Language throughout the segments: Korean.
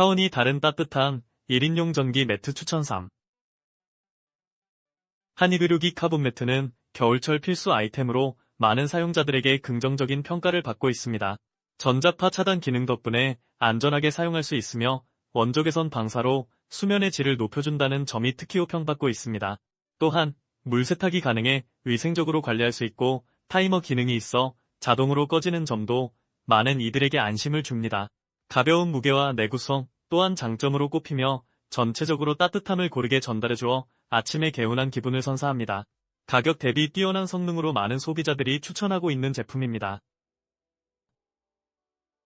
차원이 다른 따뜻한 1인용 전기 매트 추천 3. 한이그루기 카본 매트는 겨울철 필수 아이템으로 많은 사용자들에게 긍정적인 평가를 받고 있습니다. 전자파 차단 기능 덕분에 안전하게 사용할 수 있으며 원적외선 방사로 수면의 질을 높여준다는 점이 특히 호평받고 있습니다. 또한 물 세탁이 가능해 위생적으로 관리할 수 있고 타이머 기능이 있어 자동으로 꺼지는 점도 많은 이들에게 안심을 줍니다. 가벼운 무게와 내구성 또한 장점으로 꼽히며 전체적으로 따뜻함을 고르게 전달해주어 아침에 개운한 기분을 선사합니다. 가격 대비 뛰어난 성능으로 많은 소비자들이 추천하고 있는 제품입니다.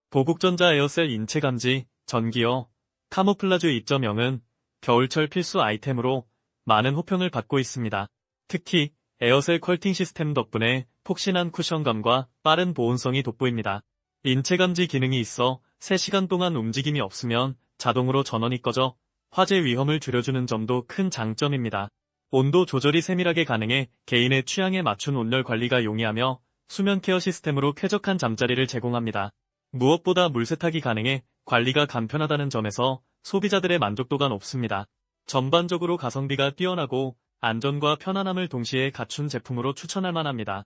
보국전자 에어셀 인체 감지 전기어 카모플라주 2.0은 겨울철 필수 아이템으로 많은 호평을 받고 있습니다. 특히 에어셀 퀄팅 시스템 덕분에 폭신한 쿠션감과 빠른 보온성이 돋보입니다. 인체 감지 기능이 있어 3시간 동안 움직임이 없으면 자동으로 전원이 꺼져 화재 위험을 줄여주는 점도 큰 장점입니다. 온도 조절이 세밀하게 가능해 개인의 취향에 맞춘 온열 관리가 용이하며 수면 케어 시스템으로 쾌적한 잠자리를 제공합니다. 무엇보다 물 세탁이 가능해 관리가 간편하다는 점에서 소비자들의 만족도가 높습니다. 전반적으로 가성비가 뛰어나고 안전과 편안함을 동시에 갖춘 제품으로 추천할 만합니다.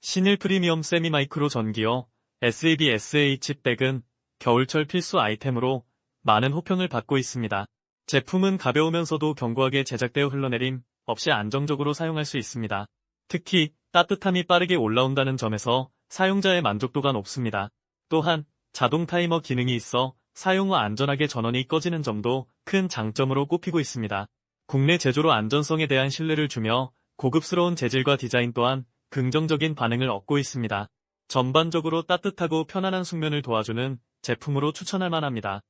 신일 프리미엄 세미 마이크로 전기어 SAB SH 백은 겨울철 필수 아이템으로 많은 호평을 받고 있습니다. 제품은 가벼우면서도 견고하게 제작되어 흘러내림 없이 안정적으로 사용할 수 있습니다. 특히 따뜻함이 빠르게 올라온다는 점에서 사용자의 만족도가 높습니다. 또한 자동 타이머 기능이 있어 사용 후 안전하게 전원이 꺼지는 점도 큰 장점으로 꼽히고 있습니다. 국내 제조로 안전성에 대한 신뢰를 주며 고급스러운 재질과 디자인 또한 긍정적인 반응을 얻고 있습니다. 전반적으로 따뜻하고 편안한 숙면을 도와주는 제품으로 추천할 만합니다.